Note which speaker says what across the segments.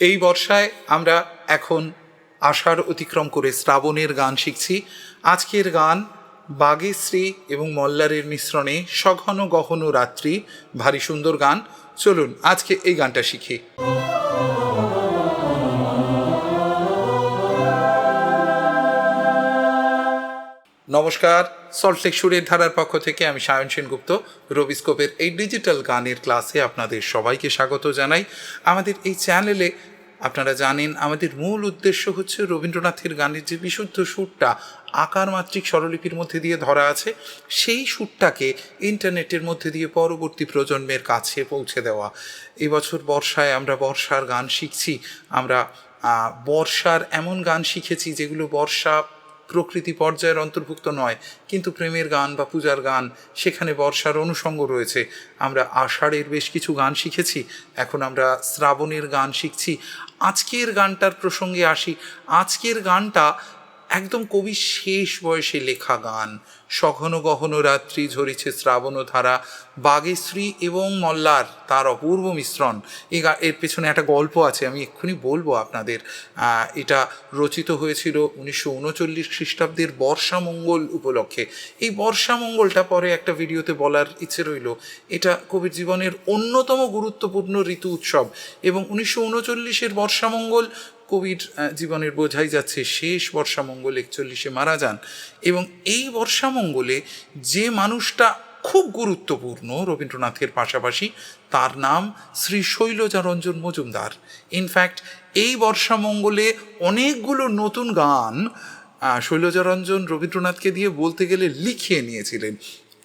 Speaker 1: এই বর্ষায় আমরা এখন আষাঢ় অতিক্রম করে শ্রাবণের গান শিখছি। আজকের গান বাগেশ্রী এবং মল্লারের মিশ্রণে সঘন গহন রাত্রি। ভারী সুন্দর গান। চলুন, আজকে এই গানটা শিখি। নমস্কার। সল্টলেক সুরের ধারার পক্ষ থেকে আমি সায়ন সেনগুপ্ত, রবিস্কোপের এই ডিজিটাল গানের ক্লাসে আপনাদের সবাইকে স্বাগত জানাই। আমাদের এই চ্যানেলে আপনারা জানেন, আমাদের মূল উদ্দেশ্য হচ্ছে রবীন্দ্রনাথের গানের যে বিশুদ্ধ সুরটা আকার মাত্রিক স্বরলিপির মধ্যে দিয়ে ধরা আছে, সেই সুরটাকে ইন্টারনেটের মধ্যে দিয়ে পরবর্তী প্রজন্মের কাছে পৌঁছে দেওয়া। এবছর বর্ষায় আমরা বর্ষার গান শিখছি, আমরা বর্ষার এমন গান শিখেছি যেগুলো বর্ষা প্রকৃতি পর্যায়ের অন্তর্ভুক্ত নয়, কিন্তু প্রেমের গান বা পূজার গান, সেখানে বর্ষার অনুষঙ্গ রয়েছে। আমরা আষাঢ়ের বেশ কিছু গান শিখেছি, এখন আমরা শ্রাবণের গান শিখছি। আজকের গানটার প্রসঙ্গে আসি। আজকের গানটা একদম কবির শেষ বয়সে লেখা গান। সঘন গহন রাত্রি ঝরিছে শ্রাবণ ধারা। বাগেশ্রী এবং মল্লার তার অপূর্ব মিশ্রণ। এই এর পেছনে একটা গল্প আছে, আমি এক্ষুনি বলব আপনাদের। এটা রচিত হয়েছিল উনিশশো উনচল্লিশ খ্রিস্টাব্দের বর্ষামঙ্গল উপলক্ষে। এই বর্ষামঙ্গলটা পরে একটা ভিডিওতে বলার ইচ্ছে রইল, এটা কবির জীবনের অন্যতম গুরুত্বপূর্ণ ঋতু উৎসব। এবং উনিশশো উনচল্লিশের বর্ষামঙ্গল কবির জীবনের বোঝাই যাচ্ছে শেষ বর্ষামঙ্গল একচল্লিশে মারা যান। এবং এই বর্ষামঙ্গলে যে মানুষটা খুব গুরুত্বপূর্ণ রবীন্দ্রনাথের পাশাপাশি, তার নাম শ্রী শৈলজারঞ্জন মজুমদার। ইনফ্যাক্ট এই বর্ষামঙ্গলে অনেকগুলো নতুন গান শৈলজারঞ্জন রবীন্দ্রনাথকে দিয়ে বলতে গেলে লিখিয়ে নিয়েছিলেন।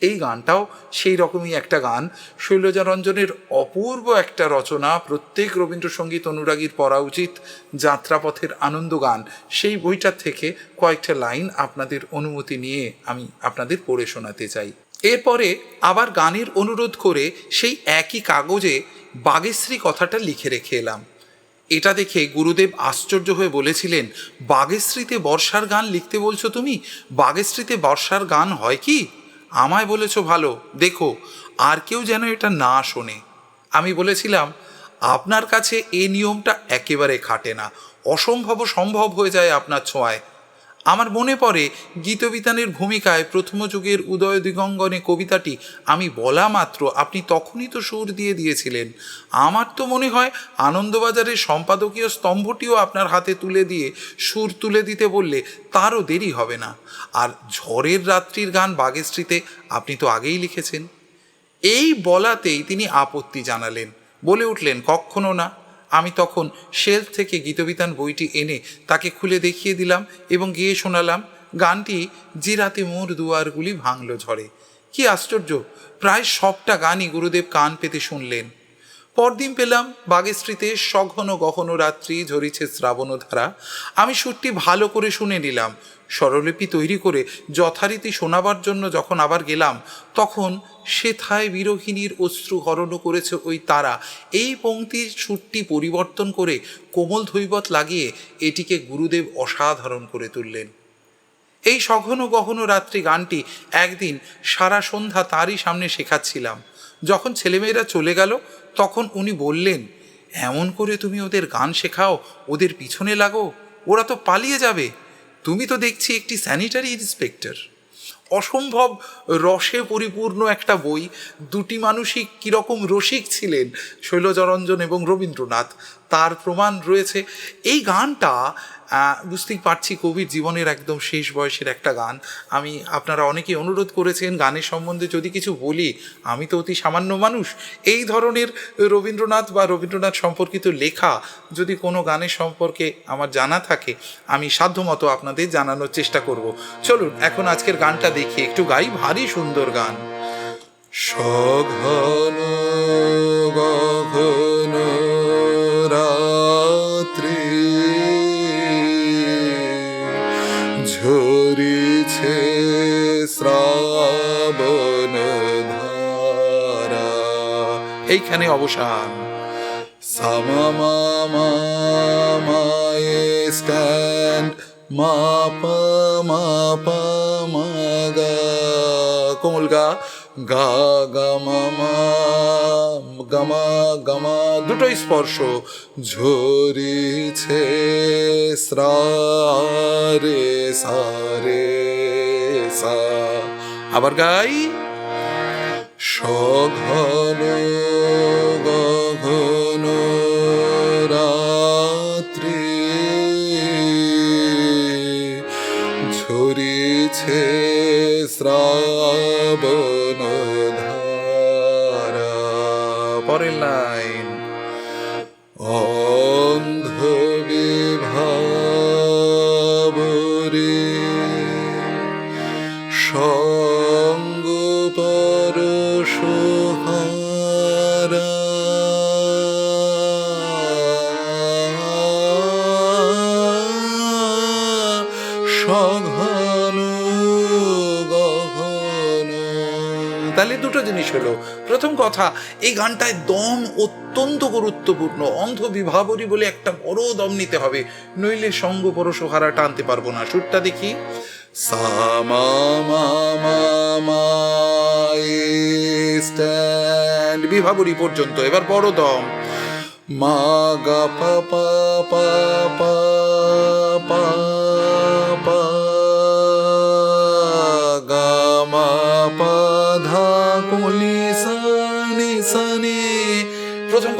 Speaker 1: এই গানটাও সেই রকমই একটা গান। শৈলজারঞ্জনের অপূর্ব একটা রচনা প্রত্যেক রবীন্দ্রসঙ্গীত অনুরাগীর পড়া উচিত, যাত্রাপথের আনন্দ গান। সেই বইটার থেকে কয়েকটা লাইন আপনাদের অনুমতি নিয়ে আমি আপনাদের পড়ে শোনাতে চাই। এরপরে আবার গানের অনুরোধ করে সেই একই কাগজে বাগেশ্রী কথাটা লিখে রেখে এলাম। এটা দেখে গুরুদেব আশ্চর্য হয়ে বলেছিলেন, বাগেশ্রীতে বর্ষার গান লিখতে বলছো তুমি? বাগেশ্রীতে বর্ষার গান হয় কি? আমায় বলেছ ভালো, দেখো, আর কেউ যেন এটা না শোনে। আমি বলেছিলাম, আপনার কাছে এ নিয়মটা একেবারে খাটে না, অসম্ভব সম্ভব হয়ে যায় আপনার ছোঁয়ায়। আমার মনে পড়ে গীতবিতানের ভূমিকায় প্রথম যুগের উদয় দিগঙ্গনে কবিতাটি, আমি বলা মাত্র, আপনি তখনই তো সুর দিয়ে দিয়েছিলেন। আমার তো মনে হয় আনন্দবাজারের সম্পাদকীয় স্তম্ভটিও আপনার হাতে তুলে দিয়ে সুর তুলে দিতে বললে তারও দেরি হবে না। আর ঝড়ের রাত্রির গান বাগেশ্রীতে আপনি তো আগেই লিখেছেন। এই বলাতেই তিনি আপত্তি জানালেন, বলে উঠলেন কখনো না। আমি তখন শেলফ থেকে গীতবিতান বইটি এনে তাকে খুলে দেখিয়ে দিলাম এবং গিয়ে শোনালাম, গানটি যে রাতে মোর দুয়ারগুলি ভাঙল ঝড়ে। কি আশ্চর্য, প্রায় সবটা গানই গুরুদেব কান পেতে শুনলেন। পরদিন পেলাম বাগেশ্রীতে সঘন গহন রাত্রি ঝরিছে শ্রাবণ ধারা আমি সুরটি ভালো করে শুনে নিলাম স্বরলিপি তৈরি করে যথারীতি শোনাবার জন্য যখন আবার গেলাম, তখন সেথায় বিরোহিণীর অশ্রু হরণ করেছে ওই তারা। এই পংক্তির সুরটি পরিবর্তন করে কোমল ধৈবত লাগিয়ে এটিকে গুরুদেব অসাধারণ করে তুললেন। এই সঘন গহন রাত্রি গানটি একদিন সারা সন্ধ্যা তারই সামনে শেখাচ্ছিলাম। যখন ছেলেমেয়েরা চলে গেল, তখন উনি বললেন, এমন করে তুমি ওদের গান শেখাও, ওদের পিছনে লাগো, ওরা তো পালিয়ে যাবে। তুমি তো দেখছি একটি স্যানিটারি ইন্সপেক্টর অসম্ভব রসে পরিপূর্ণ একটা বই। দুটি মানুষই কীরকম রসিক ছিলেন, শৈলজরঞ্জন এবং রবীন্দ্রনাথ। তার প্রমাণ রয়েছে। এই গানটা বুঝতেই পারছি কবির জীবনের একদম শেষ বয়সের একটা গান। আমি, আপনারা অনেকেই অনুরোধ করেছেন গানের সম্বন্ধে যদি কিছু বলি, আমি তো অতি সামান্য মানুষ। এই ধরনের রবীন্দ্রনাথ বা রবীন্দ্রনাথ সম্পর্কিত লেখা যদি কোনো গানের সম্পর্কে আমার জানা থাকে, আমি সাধ্যমতো আপনাদের জানানোর চেষ্টা করব। চলুন, এখন আজকের গানটা দেখি। একটু গাই ভারী সুন্দর গান।
Speaker 2: সঘন
Speaker 1: এইখানে অবসান।
Speaker 2: সামামামায়ে স্ট্যান্ড মাপ মাপ মাগা
Speaker 1: কোমল গা
Speaker 2: গা গামা গামা গামা
Speaker 1: দুটোই স্পর্শ।
Speaker 2: ঝরিছে স্রারে, সারে, সা।
Speaker 1: আবার গাই।
Speaker 2: সঘন ঝরিছে শ্রাবণ ধারা
Speaker 1: পরের লাইন
Speaker 2: অন্ধ বিভাবরে সঙ্গ পর
Speaker 1: দুটো জিনিস হলো। প্রথম কথা, এই গানটায় দম অত্যন্ত গুরুত্বপূর্ণ। অন্ধ বিভাবরী বলে একটা বড় দম নিতে হবে। নইলে সঙ্গ পরশোহারা টানতে পারব না। সুরটা দেখি।
Speaker 2: স্ট্যান্ড।
Speaker 1: বিভাবরী পর্যন্ত। এবার বড় দম।
Speaker 2: মা, গা পা পা পা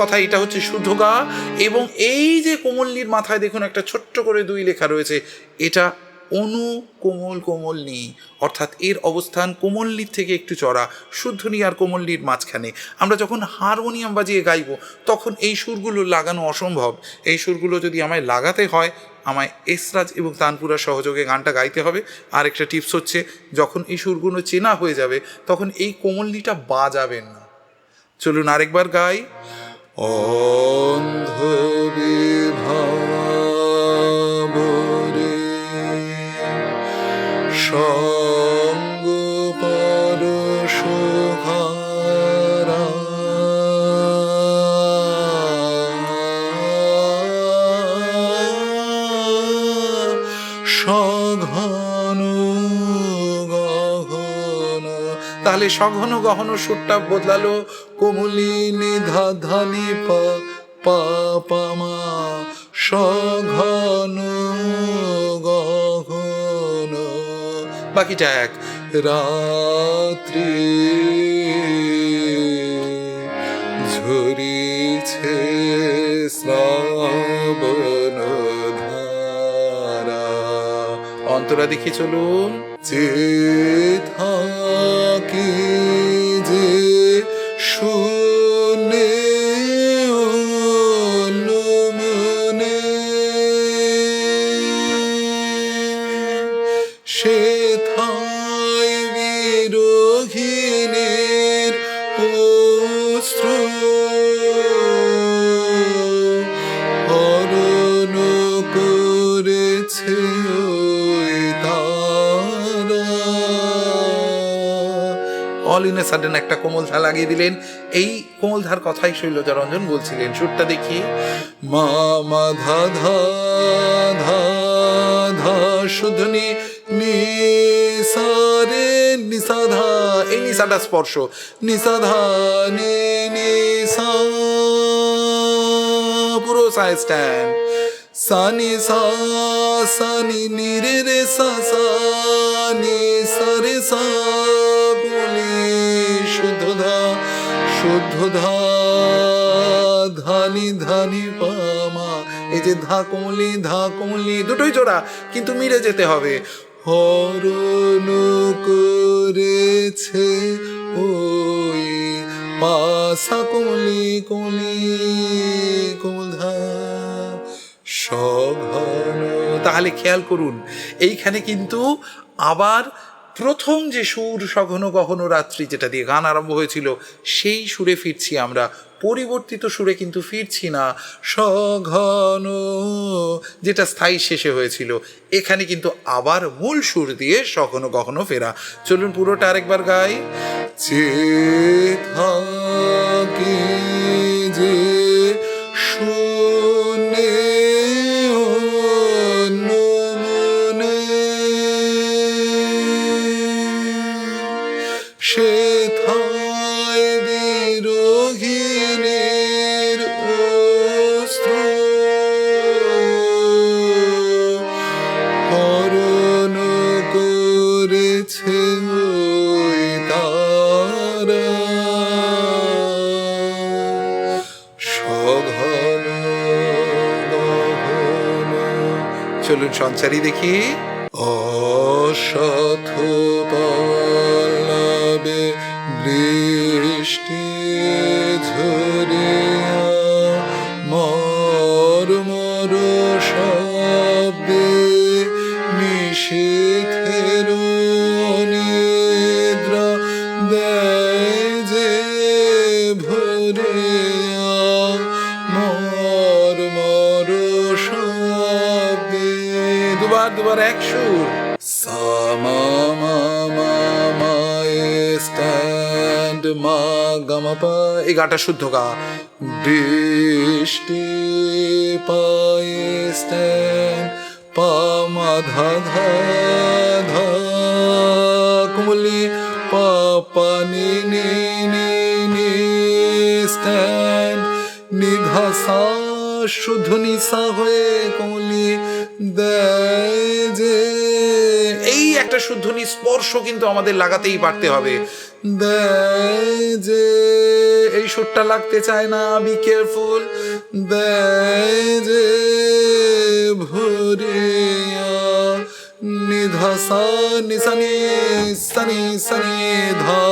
Speaker 1: কথা, এটা হচ্ছে শুদ্ধ গা এবং এই যে কোমলনির মাথায় দেখুন একটা ছোট্ট করে দুই লেখা রয়েছে, এটা অনু কোমল কোমলনি। অর্থাৎ এর অবস্থান কোমলনির থেকে একটু চড়া, শুদ্ধনি আর কোমলনির মাঝখানে। আমরা যখন হারমোনিয়াম বাজিয়ে গাইব, তখন এই সুরগুলো লাগানো অসম্ভব। এই সুরগুলো যদি আমায় লাগাতে হয়, আমায় এসরাজ এবং তানপুরা সহযোগে গানটা গাইতে হবে। আর একটা টিপস হচ্ছে, যখন এই সুরগুলো চেনা হয়ে যাবে, তখন এই কোমলনিটা বাজাবেন না। চলুন আরেকবার গাই।
Speaker 2: অন্ধ বিভাবরে সঙ্গ
Speaker 1: তাহলে সঘন গহন সুরটা বদলালো,
Speaker 2: কোমলি নিধা ধানি পা পা সঘন গহন।
Speaker 1: বাকিটা এক,
Speaker 2: রাত্রি ঝরিছে শ্রাবণ ধারা।
Speaker 1: অন্তরা দেখি চলুন,
Speaker 2: যে করেছে
Speaker 1: অল ইন এ সাডেন একটা কোমল ধা লাগিয়ে দিলেন। এই কোমল ধার কথাই শৈলজা রঞ্জন বলছিলেন। সুরটা দেখি।
Speaker 2: মা মা, ধা ধা ধা ধা শুধনি নি সা
Speaker 1: এই নিশাটা স্পর্শ।
Speaker 2: নি সা ধা নি নি সা
Speaker 1: পুরো সাই স্ট্যান্ড
Speaker 2: সা, নি, সা সা, নি রে সা সা, নি, সা বলি শুদ্ধ ধা শুদ্ধ ধা, ধানি ধানি পামা
Speaker 1: এই যে ধা, কোমলি, দুটোই জোড়া, কিন্তু মিলে যেতে হবে।
Speaker 2: হরণ করেছে ওই পাশা কলি কলি কোধা সঘন
Speaker 1: তাহলে খেয়াল করুন এইখানে কিন্তু আবার প্রথম যে সুর সঘন গহন রাত্রি যেটা দিয়ে গান আরম্ভ হয়েছিল, সেই সুরে ফিরছি আমরা। পরিবর্তিত সুরে কিন্তু ফিরছি না। সঘন যেটা স্থায়ী শেষে হয়েছিল, এখানে কিন্তু আবার মূল সুর দিয়ে সঘন গহন ফেরা। চলুন পুরোটা আরেকবার গাই।
Speaker 2: যে
Speaker 1: চলুন সঞ্চারী দেখি।
Speaker 2: অসথ পল্লবে বৃষ্টি ঝরিয়া মর মর শব্দে নিশীথের নিদ্রা দেয় যে ভরিয়া
Speaker 1: একবার এক সুর এই গাটা শুদ্ধ গা।
Speaker 2: বৃষ্টি পাঙ্গলি পানি নিধা সা শুধু নিশা হয়ে কুঙ্গলি দেয় যে
Speaker 1: এই একটা শুদ্ধ স্পর্শ কিন্তু আমাদের লাগাতেই পারতে হবে।
Speaker 2: দেয় যে
Speaker 1: এই সুরটা লাগতে চায় না বি কেয়ারফুল
Speaker 2: দেয় যে ভরিয়া নিধাসা নিসানি সানি সানি ধা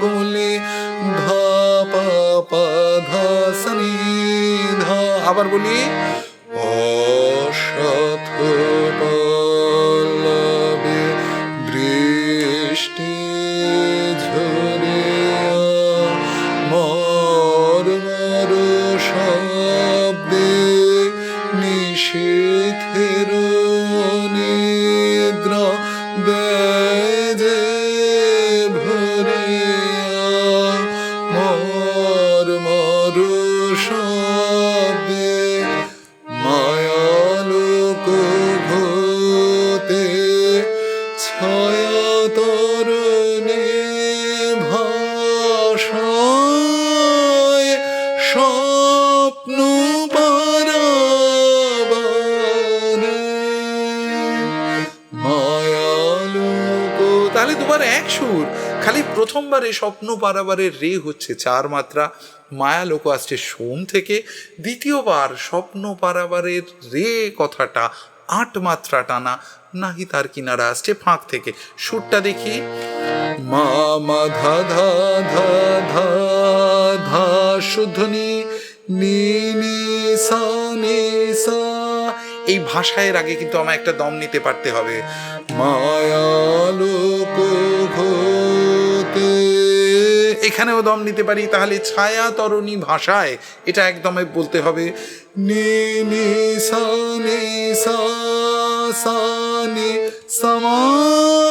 Speaker 2: গুলি ধা পা পা ধা সানি ধা।
Speaker 1: আবার বলি তাহলে দুবার এক সুর। খালি প্রথমবারে স্বপ্ন পারাবারের রে হচ্ছে চার মাত্রা। মায়া লোক আসছে সোম থেকে। দ্বিতীয়বার স্বপ্ন পারাবারের রে কথাটা আট মাত্রা টানা। নাহি তার কিনারা আসছে ফাঁক থেকে। সুরটা দেখি।
Speaker 2: মা মা, ধা ধা ধা ধা ধা শুদ্ধনি নি নি, সা নি, সা।
Speaker 1: এই ভাষায়ের আগে কিন্তু আমার একটা দম নিতে পারতে হবে।
Speaker 2: মায়ালোক
Speaker 1: এখানেও দম নিতে পারি তাহলে ছায়া তরণী ভাষায় এটা একদমই বলতে হবে।
Speaker 2: নি নি সা নি সা সা নি সমা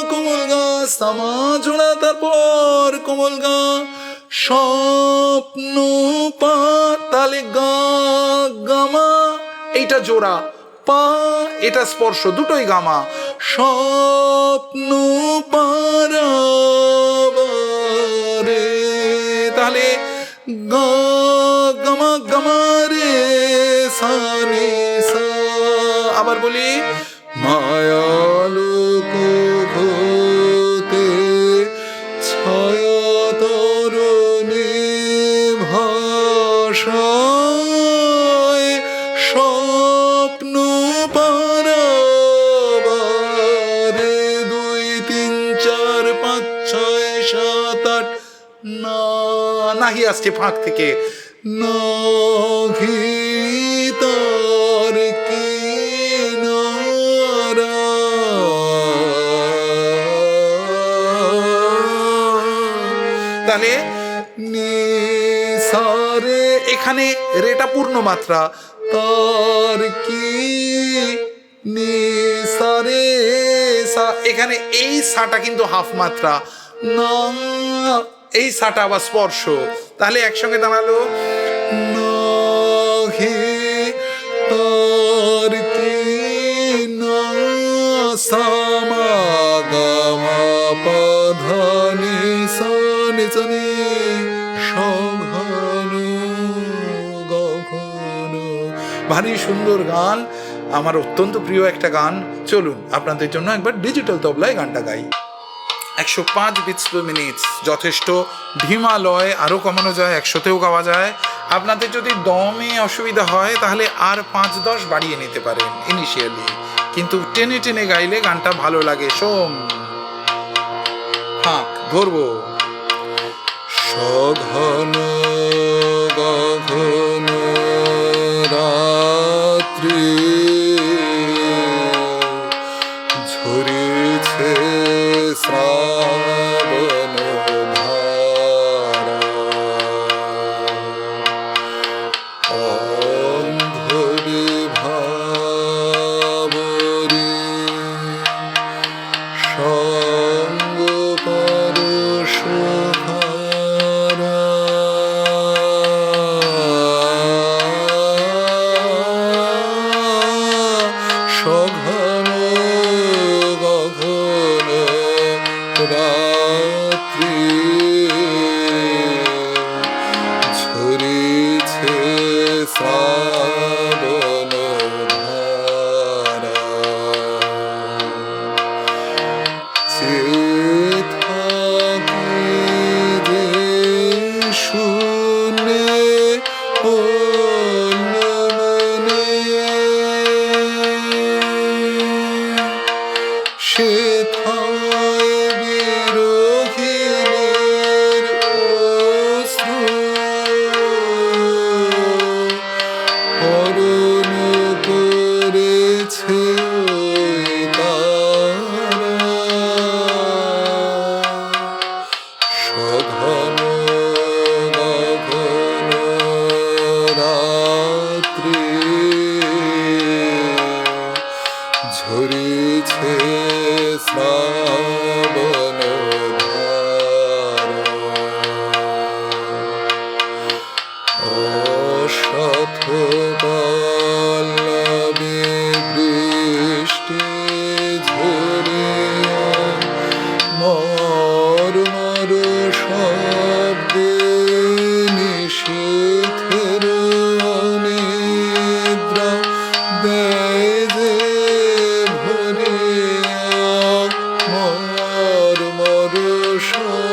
Speaker 2: কোমল গা সমা জোড়া তারপর কোমল গা স্বপ্ন পা
Speaker 1: তাহলে গা গামা এইটা জোড়া। পা, এটা স্পর্শ দুটোই গামা।
Speaker 2: স্বপ্ন পারাবারে।
Speaker 1: তাহলে
Speaker 2: গা, গামা গামা রে সানে সা।
Speaker 1: আবার বলি
Speaker 2: মায়ালোক
Speaker 1: আসছে ফাঁক থেকে। তাহলে এখানে রেটা পূর্ণ মাত্রা।
Speaker 2: তার কি
Speaker 1: এখানে এই সাটা কিন্তু হাফ মাত্রা।
Speaker 2: না
Speaker 1: এই সাটা আবার স্পর্শ, তাহলে একসঙ্গে দাঁড়াল। ভারী সুন্দর গান, আমার অত্যন্ত প্রিয় একটা গান। চলুন, আপনাদের জন্য একবার ডিজিটাল তবলায় গানটা গাই। একশো পাঁচ বিটস পার মিনিট যথেষ্ট। ঢিমালয় আরও কমানো যায়, একশোতেও গাওয়া যায়। আপনাদের যদি দমে অসুবিধা হয়, তাহলে আর পাঁচ দশ বাড়িয়ে নিতে পারেন ইনিশিয়ালি কিন্তু টেনে টেনে গাইলে গানটা ভালো লাগে, সোম। হাঁক ধরবো।
Speaker 2: সঘন মর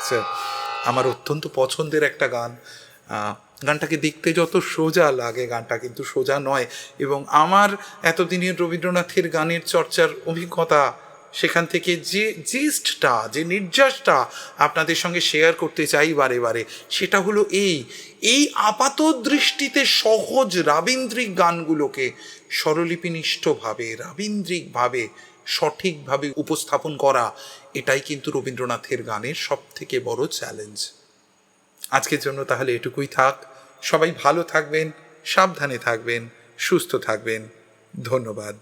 Speaker 1: স্ট্রাকচার আমার অত্যন্ত পছন্দের একটা গান। গানটাকে দেখতে যত সোজা লাগে গানটা কিন্তু সোজা নয়। এবং আমার এতদিনের রবীন্দ্রনাথের গানের চর্চার অভিজ্ঞতা সেখান থেকে যে জিস্টটা যে নির্যাসটা আপনাদের সঙ্গে শেয়ার করতে চাই বারে বারে, সেটা হলো এই। এই আপাত দৃষ্টিতে সহজ রাবীন্দ্রিক গানগুলোকে স্বরলিপিনিষ্ঠভাবে, রাবীন্দ্রিকভাবে সঠিকভাবে উপস্থাপন করা, এটাই কিন্তু রবীন্দ্রনাথের গানের সব থেকে বড় চ্যালেঞ্জ আজকের জন্য তাহলে এটুকুই থাক। সবাই ভালো থাকবেন, সাবধানে থাকবেন, সুস্থ থাকবেন। ধন্যবাদ।